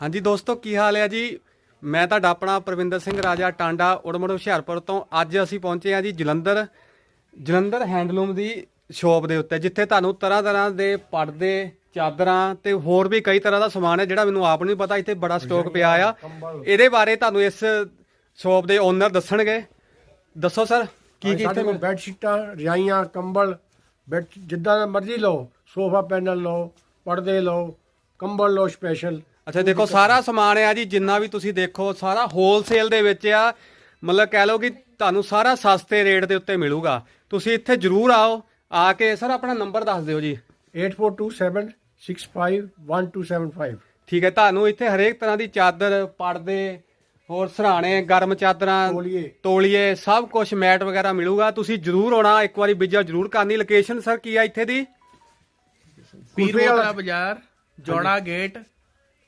ਹਾਂਜੀ ਦੋਸਤੋ ਕੀ ਹਾਲ ਹੈ ਜੀ? ਮੈਂ ਤੁਹਾਡਾ ਆਪਣਾ ਪ੍ਰਵਿੰਦਰ ਸਿੰਘ ਰਾਜਾ ਟਾਂਡਾ ਉੜਮੜ ਹੁਸ਼ਿਆਰਪੁਰ ਤੋਂ। ਅੱਜ ਅਸੀਂ ਪਹੁੰਚੇ ਹਾਂ ਜੀ ਜਲੰਧਰ ਜਲੰਧਰ ਹੈਂਡਲੂਮ ਦੀ ਸ਼ੋਪ ਦੇ ਉੱਤੇ ਜਿੱਥੇ ਤੁਹਾਨੂੰ ਤਰ੍ਹਾਂ ਤਰ੍ਹਾਂ ਦੇ ਪਰਦੇ ਚਾਦਰਾਂ ਤੇ ਹੋਰ ਵੀ ਕਈ ਤਰ੍ਹਾਂ ਦਾ ਸਮਾਨ ਹੈ ਜਿਹੜਾ ਮੈਨੂੰ ਆਪ ਨਹੀਂ ਪਤਾ ਇੱਥੇ ਬੜਾ ਸਟਾਕ ਪਿਆ ਆ। ਇਹਦੇ ਬਾਰੇ ਤੁਹਾਨੂੰ ਇਸ ਸ਼ੋਪ ਦੇ ਓਨਰ ਦੱਸਣਗੇ। ਦੱਸੋ ਸਰ ਕੀ ਕੀ ਇੱਥੇ ਬੈੱਡ ਸ਼ੀਟਾਂ ਰਜਾਈਆਂ ਕੰਬਲ ਬੈੱਡ ਜਿੱਦਾਂ ਦਾ ਮਰਜ਼ੀ ਲਓ ਸੋਫਾ ਪੈਨਲ ਲਓ ਪਰਦੇ ਲਓ ਕੰਬਲ ਲਓ ਸਪੈਸ਼ਲ ਅੱਛਾ ਦੇਖੋ ਸਾਰਾ ਸਮਾਨ ਆ ਜੀ ਜਿੰਨਾ ਵੀ ਤੁਸੀਂ ਦੇਖੋ ਸਾਰਾ ਹੋਲਸੇਲ ਦੇ ਵਿੱਚ ਆ। ਮਤਲਬ ਕਹਿ ਲਓ ਕਿ ਤੁਹਾਨੂੰ ਸਾਰਾ ਸਸਤੇ ਰੇਟ ਦੇ ਉੱਤੇ ਮਿਲੂਗਾ। ਤੁਸੀਂ ਇੱਥੇ ਜ਼ਰੂਰ ਆਓ ਆ ਕੇ ਸਰ ਆਪਣਾ ਨੰਬਰ ਦੱਸ ਦਿਓ ਜੀ। 8427651275 ਠੀਕ ਹੈ ਤੁਹਾਨੂੰ ਇੱਥੇ ਹਰੇਕ ਤਰ੍ਹਾਂ ਦੀ ਚਾਦਰ ਪਰਦੇ ਹੋਰ ਸਰਾਣੇ ਗਰਮ ਚਾਦਰਾਂ ਤੋਲੀਏ। ਤੋਲੀਏ ਸਭ ਕੁਝ ਮੈਟ ਵਗੈਰਾ ਮਿਲੂਗਾ। ਤੁਸੀਂ ਜ਼ਰੂਰ ਆਉਣਾ ਇੱਕ ਵਾਰੀ ਵਿਜ਼ਿਟ ਜ਼ਰੂਰ ਕਰਨੀ। ਲੋਕੇਸ਼ਨ ਸਰ ਕੀ ਆ ਇੱਥੇ ਦੀ? ਪੀਰ ਕੁਲਫੀ ਵਾਲਾ- ਵਾਲਾ ਬਾਜ਼ਾਰ ਜੋੜਾ ਗੇਟ